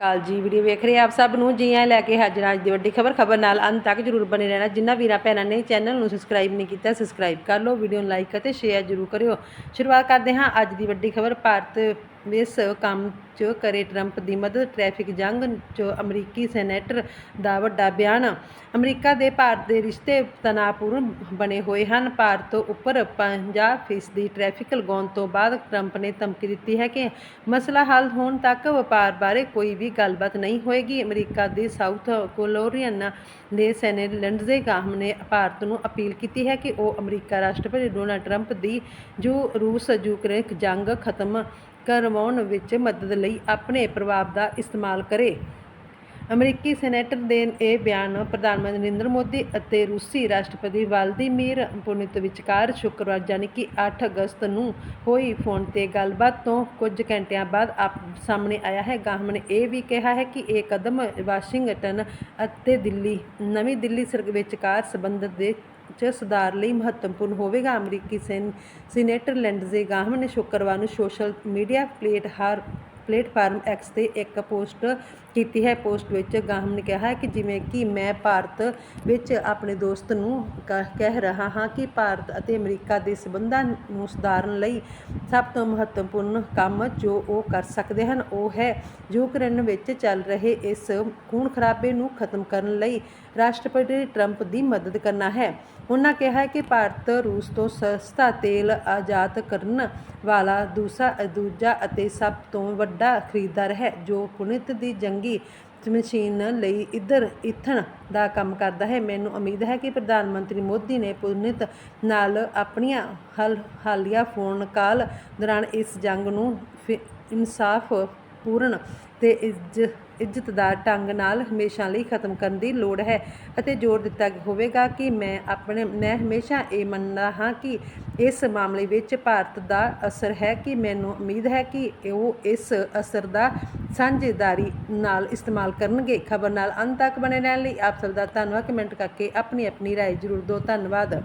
ਕਾਲ ਜੀ ਵੀਡੀਓ ਵੇਖ ਰਹੇ ਆਪ ਸਭ ਨੂੰ, ਜੀ ਆਇਆਂ ਲੈ ਕੇ ਹਾਜ਼ਰ ਹਾਂ ਅੱਜ ਦੀ ਵੱਡੀ ਖਬਰ। ਖਬਰ ਨਾਲ ਅੰਤ ਤੱਕ ਜਰੂਰ ਬਣੇ ਰਹਿਣਾ। ਜਿੰਨਾ ਵੀਰਾਂ ਭੈਣਾਂ ਨੇ ਚੈਨਲ ਨੂੰ ਸਬਸਕ੍ਰਾਈਬ ਨਹੀਂ ਕੀਤਾ ਸਬਸਕ੍ਰਾਈਬ ਕਰ ਲਓ, ਵੀਡੀਓ ਨੂੰ ਲਾਈਕ ਅਤੇ ਸ਼ੇਅਰ ਜਰੂਰ ਕਰਿਓ। ਸ਼ੁਰੂਆਤ ਕਰਦੇ ਹਾਂ ਅੱਜ ਦੀ ਵੱਡੀ ਖਬਰ। ਭਾਰਤ ਇਸ ਕੰਮ 'ਚ ਕਰੇ ਟਰੰਪ ਦੀ ਮਦਦ, ਟ੍ਰੈਫਿਕ ਜੰਗ 'ਚ ਅਮਰੀਕੀ ਸੈਨੇਟਰ ਦਾ ਵੱਡਾ ਬਿਆਨ। ਅਮਰੀਕਾ ਦੇ ਭਾਰਤ ਦੇ ਰਿਸ਼ਤੇ ਤਣਾਅਪੂਰਨ ਬਣੇ ਹੋਏ ਹਨ। ਭਾਰਤ ਉੱਪਰ 50% ਦੀ ਟ੍ਰੈਫਿਕ ਲਗਾਉਣ ਤੋਂ ਬਾਅਦ ਟਰੰਪ ਨੇ ਧਮਕੀ ਦਿੱਤੀ ਹੈ ਕਿ ਮਸਲਾ ਹੱਲ ਹੋਣ ਤੱਕ ਵਪਾਰ ਬਾਰੇ ਕੋਈ ਵੀ ਗੱਲਬਾਤ ਨਹੀਂ ਹੋਏਗੀ। ਅਮਰੀਕਾ ਦੇ ਸਾਊਥ ਕੋਲੋਰੀਅਨ ਦੇ ਸੈਨੇਟ ਲਿੰਡਜ਼ੇ ਗਾਹਮ ਨੇ ਭਾਰਤ ਨੂੰ ਅਪੀਲ ਕੀਤੀ ਹੈ ਕਿ ਉਹ ਅਮਰੀਕਾ ਰਾਸ਼ਟਰਪਤੀ ਡੋਨਾਲਡ ਟਰੰਪ ਦੀ ਜੋ ਰੂਸ ਯੂਕਰੇਨ ਜੰਗ ਖਤਮ ਕਰਵਾਉਣ ਵਿੱਚ ਮਦਦ ਲਈ ਆਪਣੇ ਪ੍ਰਭਾਵ ਦਾ ਇਸਤੇਮਾਲ ਕਰੇ। ਅਮਰੀਕੀ ਸੈਨੇਟਰ ਦੇ ਇਹ ਬਿਆਨ ਪ੍ਰਧਾਨ ਮੰਤਰੀ ਨਰਿੰਦਰ ਮੋਦੀ ਅਤੇ ਰੂਸੀ ਰਾਸ਼ਟਰਪਤੀ ਵਲਾਦੀਮੀਰ ਪੁਤਿਨ ਵਿਚਕਾਰ ਸ਼ੁੱਕਰਵਾਰ ਯਾਨੀ ਕਿ 8 ਅਗਸਤ ਨੂੰ ਹੋਈ ਫੋਨ ਤੇ ਗੱਲਬਾਤ ਤੋਂ ਕੁਝ ਘੰਟਿਆਂ ਬਾਅਦ ਆਪ ਸਾਹਮਣੇ ਆਇਆ ਹੈ। ਗਾਹਮ ਨੇ ਇਹ ਵੀ ਕਿਹਾ ਹੈ ਕਿ ਇਹ ਕਦਮ ਵਾਸ਼ਿੰਗਟਨ ਅਤੇ ਦਿੱਲੀ, ਨਵੀਂ ਦਿੱਲੀ ਸਰਕ ਵਿਚਕਾਰ ਸਬੰਧਤ ਦੇ ਚ ਸੁਧਾਰ ਲਈ ਮਹੱਤਵਪੂਰਨ ਹੋਵੇਗਾ। ਅਮਰੀਕੀ ਸੈਨ, ਸੀਨੇਟਰ ਲੈਂਡਜ਼ੇ ਗਾਹਮ ਨੇ ਸ਼ੁੱਕਰਵਾਰ ਨੂੰ ਸੋਸ਼ਲ ਮੀਡੀਆ ਪਲੇਟ ਹਾਰ ਪਲੇਟਫਾਰਮ ਐਕਸ ਤੇ ਇੱਕ ਪੋਸਟ ਕੀਤੀ ਹੈ। ਪੋਸਟ ਵਿੱਚ ਗਾਹਮ ਨੇ ਕਿਹਾ ਕਿ ਜਿਵੇਂ ਕਿ ਮੈਂ ਭਾਰਤ ਵਿੱਚ ਆਪਣੇ ਦੋਸਤ ਨੂੰ ਕ- ਕਹਿ ਰਿਹਾ ਹਾਂ ਕਿ ਭਾਰਤ ਅਤੇ ਅਮਰੀਕਾ ਦੇ ਸਬੰਧਾਂ ਨੂੰ ਸੁਧਾਰਨ ਲਈ ਸਭ ਤੋਂ ਮਹੱਤਵਪੂਰਨ ਕੰਮ ਜੋ ਉਹ ਕਰ ਸਕਦੇ ਹਨ, ਉਹ ਹੈ ਯੂਕਰੇਨ ਵਿੱਚ ਚੱਲ ਰਹੇ ਇਸ ਖੂਨ ਖਰਾਬੇ ਨੂੰ ਖਤਮ ਕਰਨ ਲਈ ਰਾਸ਼ਟਰਪਤੀ ਟਰੰਪ ਦੀ ਮਦਦ ਕਰਨਾ ਹੈ। ਉਹਨਾਂ ਕਿਹਾ ਕਿ ਭਾਰਤ, ਰੂਸ ਤੋਂ ਸਸਤਾ ਤੇਲ ਆਜ਼ਾਦ ਕਰਨ ਵਾਲਾ ਦੂਸਰਾ ਦੂਜਾ ਅਤੇ ਸਭ ਤੋਂ ਵੱਡਾ ਵੱਡਾ ਖਰੀਦਦਾਰ ਹੈ ਜੋ ਪੁਨਿਤ ਦੀ ਜੰਗੀ ਮਸ਼ੀਨ ਲਈ ਇਧਰ ਇਥਣ ਦਾ ਕੰਮ ਕਰਦਾ ਹੈ। ਮੈਨੂੰ ਉਮੀਦ ਹੈ ਕਿ ਪ੍ਰਧਾਨ ਮੰਤਰੀ ਮੋਦੀ ਨੇ ਪੁਨਿਤ ਨਾਲ ਆਪਣੀਆਂ ਹਲ, ਹਾਲੀਆ ਫੋਨ ਕਾਲ ਦੌਰਾਨ ਇਸ ਜੰਗ ਨੂੰ ਫਿ- ਇਨਸਾਫ ਪੂਰਨ ਤੇ ਇੱਜ਼ ਇੱਜ਼ਤਦਾਰ ਢੰਗ ਨਾਲ ਹਮੇਸ਼ਾ ਲਈ ਖਤਮ ਕਰਨ ਦੀ ਲੋੜ ਹੈ ਅਤੇ ਜ਼ੋਰ ਦਿੱਤਾ ਹੋਵੇਗਾ ਕਿ ਮੈਂ ਆਪਣੇ ਮੈਂ ਹਮੇਸ਼ਾ ਇਹ ਮੰਨਦਾ ਹਾਂ ਕਿ ਇਸ ਮਾਮਲੇ ਵਿੱਚ ਭਾਰਤ ਦਾ ਅਸਰ ਹੈ ਕਿ ਮੈਨੂੰ ਉਮੀਦ ਹੈ ਕਿ ਉਹ ਇਸ ਅਸਰ ਦਾ ਸਾਂਝੇਦਾਰੀ ਨਾਲ ਇਸਤੇਮਾਲ ਕਰਨਗੇ ਖਬਰ ਨਾਲ ਅੰਤ ਤੱਕ ਬਣੇ ਰਹਿਣ ਲਈ ਆਪ ਸਭ ਦਾ ਧੰਨਵਾਦ ਕਮੈਂਟ ਕਰਕੇ ਆਪਣੀ ਆਪਣੀ رائے ਜ਼ਰੂਰ ਦਿਓ ਧੰਨਵਾਦ